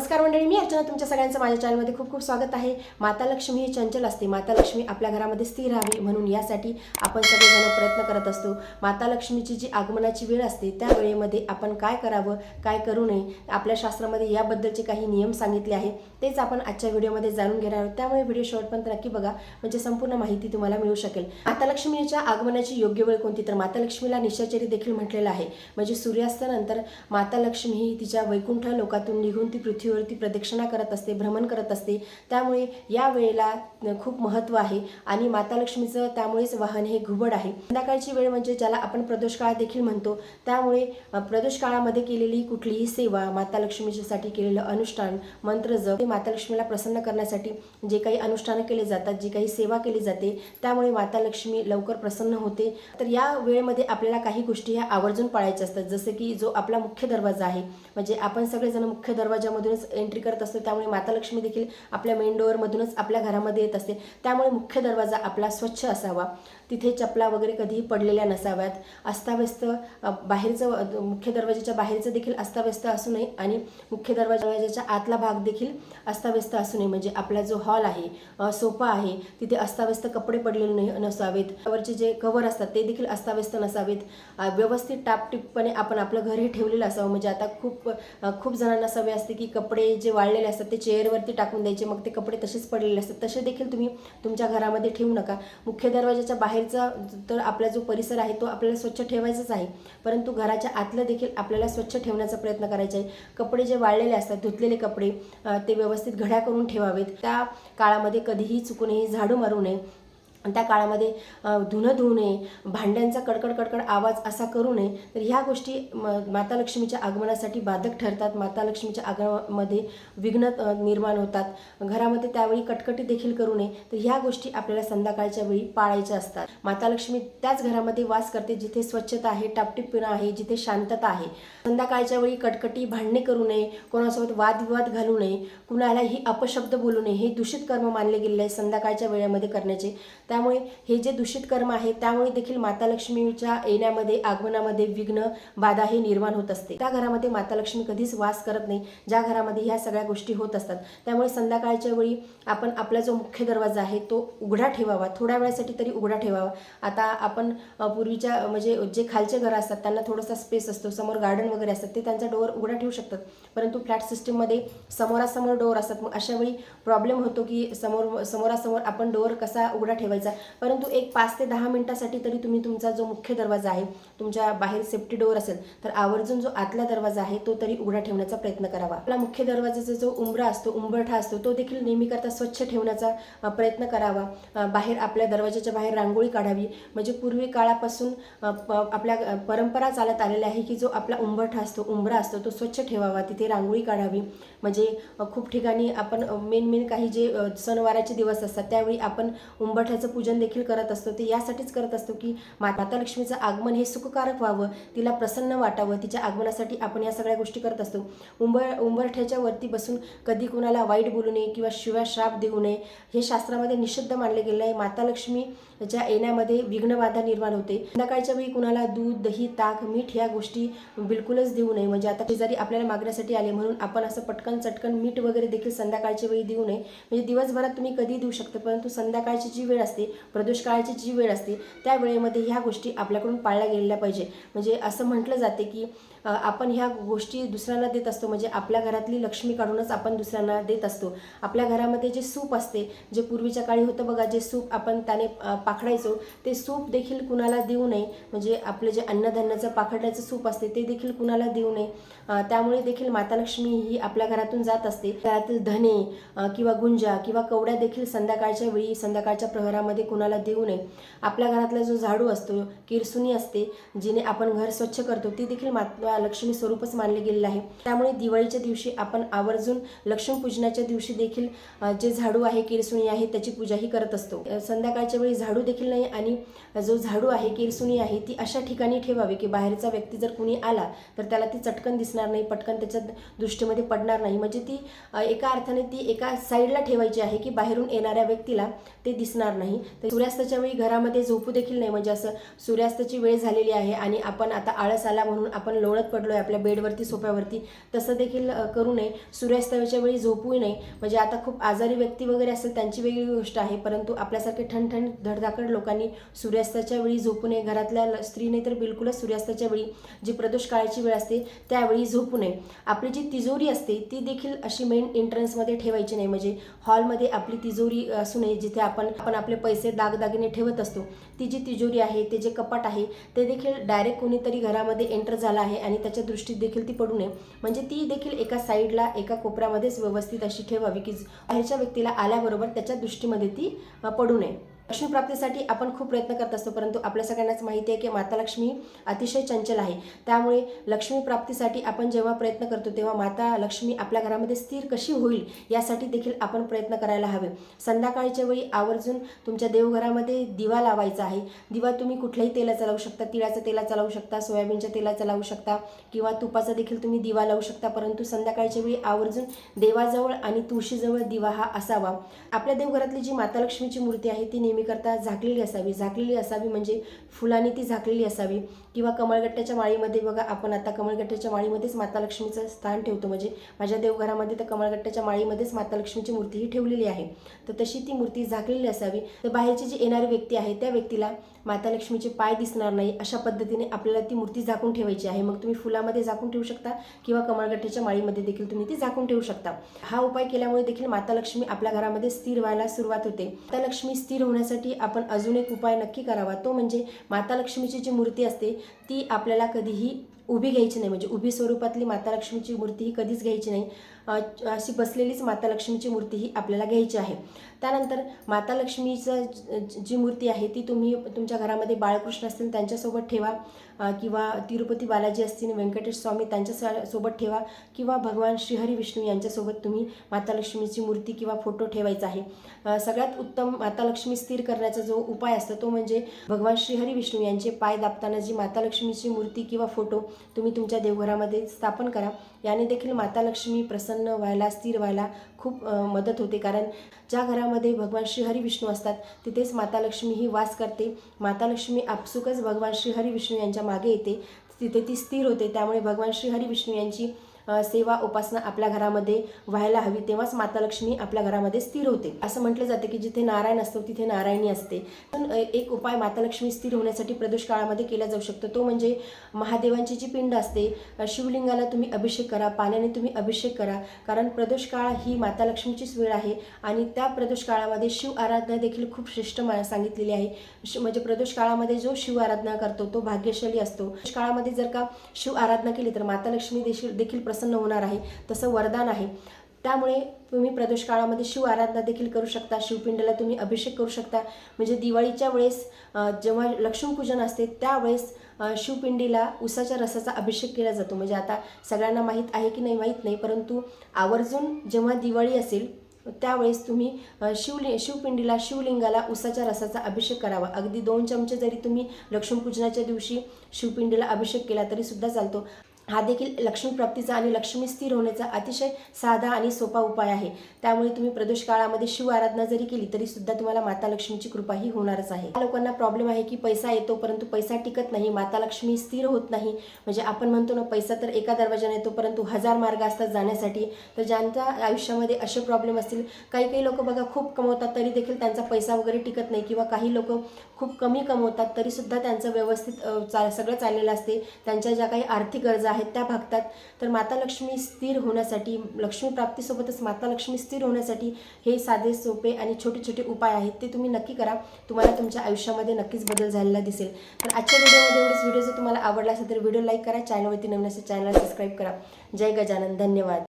नमस्कार मंडळी मी अर्चना तुमच्या सगळ्यांचं माझ्या चॅनलमध्ये खूप खूप स्वागत आहे. माता लक्ष्मी ही चंचल असते. माता लक्ष्मी आपल्या घरामध्ये स्थिर राहावी म्हणून यासाठी आपण सगळेजण प्रयत्न करत असतो. माता लक्ष्मीची जी आगमनाची वेळ असते त्या वेळेमध्ये आपण काय करावं काय करू नये आपल्या शास्त्रामध्ये याबद्दलचे काही नियम सांगितले आहे तेच आपण आजच्या व्हिडिओमध्ये जाणून घेणार आहोत. त्यामुळे व्हिडिओ शेवटपर्यंत नक्की बघा. म्हणजे संपूर्ण माहिती तुम्हाला मिळू शकेल. माता लक्ष्मीच्या आगमनाची योग्य वेळ कोणती? तर माता लक्ष्मीला निशाचरी देखील म्हटलेलं आहे. म्हणजे सूर्यास्तानंतर माता लक्ष्मी ही तिच्या वैकुंठ लोकातून निघून ती पृथ्वी पृथ्वीवरती प्रदक्षिणा करत असते भ्रमण करत असते. त्यामुळे या वेळेला खूप महत्त्व आहे आणि माता लक्ष्मीचं त्यामुळेच वाहन हे घुबड आहे. संध्याकाळची वेळ म्हणजे ज्याला आपण प्रदोष काळ देखील म्हणतो त्यामुळे प्रदोष काळामध्ये केलेली कुठलीही सेवा माता लक्ष्मीच्यासाठी केलेलं अनुष्ठान मंत्र जप ते माता लक्ष्मीला प्रसन्न करण्यासाठी जे काही अनुष्ठानं केले जातात जी काही सेवा केली जाते त्यामुळे माता लक्ष्मी लवकर प्रसन्न होते. तर या वेळेमध्ये आपल्याला काही गोष्टी ह्या आवर्जून पाळायच्या असतात. जसं की जो आपला मुख्य दरवाजा आहे म्हणजे आपण सगळेजण मुख्य दरवाजामधूनच एंट्री करत असतो. त्यामुळे माता लक्ष्मी देखील आपल्या मेन डोअरमधूनच आपल्या घरामध्ये येत असते. त्यामुळे मुख्य दरवाजा आपला स्वच्छ असावा. तिथे चपला वगैरे कधीही पडलेल्या नसाव्यात. अस्ताव्यस्त बाहेरचं मुख्य दरवाजाच्या बाहेरचं देखील अस्ताव्यस्त असू नये आणि मुख्य दरवाजाच्या आतला भाग देखील अस्ताव्यस्त असू नये. म्हणजे आपला जो हॉल आहे सोफा आहे तिथे अस्ताव्यस्त कपडे पडलेले नाही नसावेत. त्यावरचे जे कवर असतात ते देखील अस्ताव्यस्त नसावेत. व्यवस्थित टापटीपपणे आपण आपलं घर हे ठेवलेलं असावं. म्हणजे आता खूप खूप जणांना सवय असते की कपडे जे वाळलेले असतात ते चेअरवरती टाकून द्यायचे. मग ते कपडे तसेच पडलेले असतात. तसे देखील तुम्ही तुमच्या घरामध्ये ठेवू नका. मुख्य दरवाजाच्या बाहेरचा तर आपला जो परिसर आहे तो आपल्याला स्वच्छ ठेवायचाच आहे. परंतु घराच्या आतलं देखील आपल्याला स्वच्छ ठेवण्याचा प्रयत्न करायचा आहे. कपडे जे वाळलेले असतात धुतलेले कपडे ते व्यवस्थित घड्या करून ठेवावेत. त्या काळामध्ये कधीही चुकूनही झाडू मारू नये. त्या काळामध्ये धुणं धुवू नये भांड्यांचा कडकड कडकड आवाज असा करू नये तर ह्या गोष्टी म- माता लक्ष्मीच्या आगमनासाठी बाधक ठरतात. माता लक्ष्मीच्या आगमनामध्ये विघ्न निर्माण होतात. घरामध्ये त्यावेळी कटकटी देखील करू नये तर ह्या गोष्टी आपल्याला संध्याकाळच्या वेळी पाळायच्या असतात. माता लक्ष्मी त्याच घरामध्ये वास करते जिथे स्वच्छता आहे टापटीपणा आहे जिथे शांतता आहे. संध्याकाळच्या वेळी कटकटी भांडणे करू नये कोणासोबत वादविवाद घालू नये कुणालाही अपशब्द बोलू नये हे दूषित कर्म मानले गेलेले आहे संध्याकाळच्या वेळेमध्ये करण्याचे. त्यामुळे हे जे दूषित कर्म आहे त्यामुळे देखील माता लक्ष्मीच्या येण्यामध्ये आगमनामध्ये विघ्न बाधा हे निर्माण होत असते. त्या घरामध्ये माता लक्ष्मी कधीच वास करत नाही. ज्या घरामध्ये ह्या सगळ्या गोष्टी होत असतात त्यामुळे संध्याकाळच्या वेळी आपण आपला जो मुख्य दरवाजा आहे तो उघडा ठेवावा. थोड्या वेळासाठी तरी उघडा ठेवावा. आता आपण पूर्वीच्या म्हणजे जे खालचे घरं असतात त्यांना थोडासा स्पेस असतो. समोर गार्डन वगैरे असतात ते त्यांचा डोअर उघडा ठेवू शकतात. परंतु फ्लॅट सिस्टीममध्ये समोरासमोर डोअर असतात. मग अशा वेळी प्रॉब्लेम होतो की समोर समोरासमोर आपण डोअर कसा उघडा ठेवायचा? परंतु एक पाच ते दहा मिनटासाठी तरी तुम्ही तुमचा जो मुख्य दरवाजा आहे तुमच्या बाहेर सेफ्टी डोअर असेल तर आवर्जून जो आतला दरवाजा आहे तो तरी उघडा ठेवण्याचा प्रयत्न करावा. आपला मुख्य दरवाजाचा जो उंबरा असतो उंबरठा असतो तो देखील नेहमीकरता स्वच्छ ठेवण्याचा प्रयत्न करावा. बाहेर आपल्या दरवाजाच्या बाहेर रांगोळी काढावी. म्हणजे पूर्वी काळापासून प- आपल्या परंपरा चालत आलेल्या आहे की जो आपला उंबरठा असतो उंबरा असतो तो स्वच्छ ठेवावा. तिथे रांगोळी काढावी. म्हणजे खूप ठिकाणी आपण मेन मेन काही जे सणवाराचे दिवस असतात त्यावेळी आपण उंबरठ्याचं पूजन देखील करत असतो. ते यासाठीच करत असतो की माता लक्ष्मीचं आगमन हे सुखकारक व्हावं तिला प्रसन्न वाटावं तिच्या आगमनासाठी आपण या सगळ्या गोष्टी करत असतो. उंबर उंबरठ्याच्या वरती बसून कधी कुणाला वाईट बोलू नये किंवा शिव्या श्राप देऊ नये हे शास्त्रामध्ये निषिद्ध मानले गेले आहे. माता लक्ष्मीच्या येण्यामध्ये विघ्नबाधा निर्माण होते. संध्याकाळच्या वेळी कुणाला दूध दही ताक मीठ ह्या गोष्टी बिलकुलच देऊ नये. म्हणजे आता शेजारी आपल्याला मागण्यासाठी आले म्हणून आपण असं पटकन चटकन मीठ वगैरे देखील संध्याकाळच्या वेळी देऊ नये. म्हणजे दिवसभरात तुम्ही कधी देऊ शकता परंतु संध्याकाळची जी वेळ असते असते काळाची जी वेळ असते त्या वेळेमध्ये ह्या गोष्टी आपल्याकडून पाळल्या गेलेल्या पाहिजे. म्हणजे असं म्हटलं जाते की आपण ह्या गोष्टी दुसऱ्यांना देत असतो. म्हणजे आपल्या घरातली लक्ष्मी काढूनच आपण दुसऱ्यांना देत असतो. आपल्या घरामध्ये जे सूप असते जे पूर्वीच्या काळी होतं बघा जे सूप आपण त्याने पाखडायचो ते सूप देखील कुणाला देऊ नये. म्हणजे आपलं जे अन्नधान्याचं पाखडण्याचं सूप असते ते देखील कुणाला देऊ नये. त्यामुळे देखील माता लक्ष्मी ही आपल्या घरातून जात असते. घरातील धने किंवा गुंजा किंवा कवड्या देखील संध्याकाळच्या वेळी संध्याकाळच्या प्रहरामध्ये कुणाला देऊ नये. आपल्या घरातला जो झाडू असतो किरसुनी असते जिने आपण घर स्वच्छ करतो ती देखील मात लक्ष्मी स्वरूपच मानले गेलेलं आहे. त्यामुळे दिवाळीच्या दिवशी आपण आवर्जून लक्ष्मीपूजनाच्या दिवशी देखील जे झाडू आहे किरसुनी आहे त्याची पूजाही करत असतो. संध्याकाळच्या वेळी झाडू देखील नाही आणि जो झाडू आहे किरसुनी आहे ती अशा ठिकाणी ठेवावी की बाहेरचा व्यक्ती जर कुणी आला तर त्याला ती चटकन दिसणार नाही पटकन त्याच्या दृष्टीमध्ये पडणार नाही. म्हणजे ती एका अर्थाने ती एका साईडला ठेवायची आहे की बाहेरून येणाऱ्या व्यक्तीला ते दिसणार नाही. तर सूर्यास्ताच्या वेळी घरामध्ये झोपू देखील नाही. म्हणजे असं सूर्यास्ताची वेळ झालेली आहे आणि आपण आता आळस आला म्हणून आपण लोळ लोळत पडलो आहे आपल्या बेडवरती सोफ्यावरती तसं देखील करू नये. सूर्यास्ताच्या वेळी झोपू नये म्हणजे आता खूप आजारी व्यक्ती वगैरे असेल त्यांची वेगळी गोष्ट आहे. परंतु आपल्यासारखे ठणठण धडधाकड लोकांनी सूर्यास्ताच्या वेळी झोपू नये. घरातल्या स्त्रीने तर बिलकुलच सूर्यास्ताच्या वेळी जी प्रदोष काळाची वेळ असते त्यावेळी झोपू नये. आपली जी तिजोरी असते ती देखील अशी मेन एंट्रन्समध्ये ठेवायची नाही. म्हणजे हॉलमध्ये आपली तिजोरी असू नये जिथे आपण आपण आपले पैसे दागदागिने ठेवत असतो. ती जी तिजोरी आहे ते जे कपाट आहे ते देखील डायरेक्ट कोणीतरी घरामध्ये एंटर झालं आहे. आणि त्याच्या दृष्टीत देखील ती पडू नये. म्हणजे ती देखील एका साईडला एका कोपऱ्यामध्येच व्यवस्थित अशी ठेवावी की बाहेरच्या व्यक्तीला आल्याबरोबर त्याच्या दृष्टीमध्ये ती पडू नये. लक्ष्मी प्राप्तीसाठी आपण खूप प्रयत्न करत असतो परंतु आपल्या सगळ्यांनाच माहिती आहे की माता लक्ष्मी अतिशय चंचल आहे. त्यामुळे लक्ष्मी प्राप्तीसाठी आपण जेव्हा प्रयत्न करतो तेव्हा माता लक्ष्मी आपल्या घरामध्ये स्थिर कशी होईल यासाठी देखील आपण प्रयत्न करायला हवे. संध्याकाळच्या वेळी आवर्जून तुमच्या देवघरामध्ये दिवा लावायचा आहे. दिवा तुम्ही कुठल्याही तेलाचा लावू शकता तिळाचा तेलाचा लावू शकता सोयाबीनच्या तेलाचा लावू शकता किंवा तुपाचा देखील तुम्ही दिवा लावू शकता परंतु संध्याकाळच्या वेळी आवर्जून देवाजवळ आणि तुळशीजवळ दिवा हा असावा. आपल्या देवघरातली जी माता लक्ष्मीची मूर्ती आहे ती नेहमी नेहमीकरता झाकलेली असावी. झाकलेली असावी म्हणजे फुलांनी ती झाकलेली असावी. किंवा कमळगट्ट्याच्या माळीमध्ये बघा आपण आता कमळगट्ट्याच्या माळीमध्येच माता लक्ष्मीचं स्थान ठेवतो. म्हणजे माझ्या देवघरामध्ये तर कमळगट्ट्याच्या माळीमध्येच माता लक्ष्मीची मूर्ती ही ठेवलेली आहे. तर तशी ती मूर्ती झाकलेली असावी. तर बाहेरची जी येणारी व्यक्ती आहे त्या व्यक्तीला माता लक्ष्मीचे पाय दिसणार नाही अशा पद्धतीने आपल्याला ती मूर्ती झाकून ठेवायची आहे. मग तुम्ही फुलामध्ये झाकून ठेवू शकता किंवा कमळगट्ट्याच्या माळीमध्ये देखील तुम्ही ती झाकून ठेवू शकता. हा उपाय केल्यामुळे देखील माता लक्ष्मी आपल्या घरामध्ये स्थिर व्हायला सुरुवात होते. माता लक्ष्मी स्थिर होण्यासाठी आपण अजून एक उपाय नक्की करावा. तो म्हणजे माता लक्ष्मीची जी मूर्ती असते ती आपल्याला कधीही उभी घ्यायची नाही. म्हणजे उभी स्वरूपातली माता लक्ष्मीची मूर्ती ही कधीच घ्यायची नाही. अशी बसलेलीच माता लक्ष्मीची मूर्ती ही आपल्याला घ्यायची आहे. त्यानंतर माता लक्ष्मीचं जी मूर्ती आहे ती तुम्ही तुमच्या घरामध्ये बाळकृष्ण असतील त्यांच्यासोबत ठेवा. किंवा तिरुपती बालाजी असतील व्यंकटेश स्वामी त्यांच्या स- सोबत ठेवा. किंवा भगवान श्रीहरी विष्णू यांच्यासोबत तुम्ही माता लक्ष्मीची मूर्ती किंवा फोटो ठेवायचा आहे. सगळ्यात उत्तम माता लक्ष्मी स्थिर करण्याचा जो उपाय असतो तो म्हणजे भगवान श्रीहरी विष्णू यांचे पाय दाबताना जी माता लक्ष्मीची मूर्ती किंवा फोटो तुम्ही तुमच्या देवघरामध्ये स्थापन करा. याने देखील माता लक्ष्मी प्रसन्न व्हायला स्थिर व्हायला खूप मदत होते. कारण ज्या घरामध्ये भगवान श्रीहरी विष्णू असतात तिथेच माता लक्ष्मी ही वास करते. माता लक्ष्मी आपसुकच भगवान श्रीहरी विष्णू यांच्या मागे येते. तिथे ती स्थिर होते. त्यामुळे भगवान श्रीहरी विष्णू यांची सेवा उपासना आपल्या घरामध्ये व्हायला हवी तेव्हाच माता लक्ष्मी आपल्या घरामध्ये स्थिर होते. असं म्हटलं जाते की जिथे नारायण असतो तिथे नारायणी असते. पण एक उपाय माता लक्ष्मी स्थिर होण्यासाठी प्रदोष काळामध्ये केला जाऊ शकतो. तो म्हणजे महादेवांची जी पिंड असते शिवलिंगाला तुम्ही अभिषेक करा पाण्याने तुम्ही अभिषेक करा. कारण प्रदोष काळ ही माता लक्ष्मीचीच वेळ आहे आणि त्या प्रदोष काळामध्ये शिव आराधना देखील खूप श्रेष्ठ मा- सांगितलेली आहे. म्हणजे प्रदोष काळामध्ये जो शिव आराधना करतो तो भाग्यशाली असतो. काळामध्ये जर का शिव आराधना केली तर माता लक्ष्मी देखील देखील प्रसन्न होणार आहे तसं वरदान आहे. त्यामुळे तुम्ही प्रदोष काळामध्ये शिव आराधना देखील करू शकता शिवपिंडला तुम्ही अभिषेक करू शकता. म्हणजे दिवाळीच्या वेळेस जेव्हा लक्ष्मीपूजन असते त्यावेळेस शिवपिंडीला उसाच्या रसाचा अभिषेक केला जातो. म्हणजे आता सगळ्यांना माहीत आहे की नाही माहीत नाही परंतु आवर्जून जेव्हा दिवाळी असेल त्यावेळेस तुम्ही शिवलि शिवपिंडीला शिवलिंगाला उसाच्या रसाचा अभिषेक करावा. अगदी दोन चमचे जरी तुम्ही लक्ष्मीपूजनाच्या दिवशी शिवपिंडीला अभिषेक केला तरी सुद्धा चालतो. हा देखील लक्ष्मी प्राप्तीचा आणि लक्ष्मी स्थिर होण्याचा अतिशय साधा आणि सोपा उपाय आहे. त्यामुळे तुम्ही प्रदोष काळामध्ये शिव आराधना जरी केली तरी सुद्धा तुम्हाला माता लक्ष्मीची कृपा ही होणारच आहे. लोकांना प्रॉब्लेम आहे की पैसा येतो परंतु पैसा टिकत नाही माता लक्ष्मी स्थिर होत नाही. म्हणजे आपण म्हणतो ना पैसा तर एका दरवाजाने येतो परंतु हजार मार्ग असतात जाण्यासाठी. तर ज्यांच्या आयुष्यामध्ये असे प्रॉब्लेम असतील काही काही लोक बघा खूप कमवतात तरी देखील त्यांचा पैसा वगैरे टिकत नाही. किंवा काही लोक खूप कमी कमवतात तरी सुद्धा त्यांचं व्यवस्थित चा सगळं चाललेलं असते. त्यांच्या ज्या काही आर्थिक गरजा आहेत त्या भागतात. तर माता लक्ष्मी स्थिर होण्यासाठी लक्ष्मी प्राप्तीसोबतच माता लक्ष्मी स्थिर होण्यासाठी हे साधे सोपे आणि छोटे छोटे उपाय आहेत ते तुम्ही नक्की करा. तुम्हाला तुमच्या आयुष्यामध्ये नक्कीच बदल झालेला दिसेल. तर आजच्या व्हिडिओमध्ये एवढेच. व्हिडिओ जर तुम्हाला आवडला असेल तर व्हिडिओ लाईक करा चॅनलवरती नवीन असेल चॅनलला सबस्क्राईब करा. जय गजानन. धन्यवाद.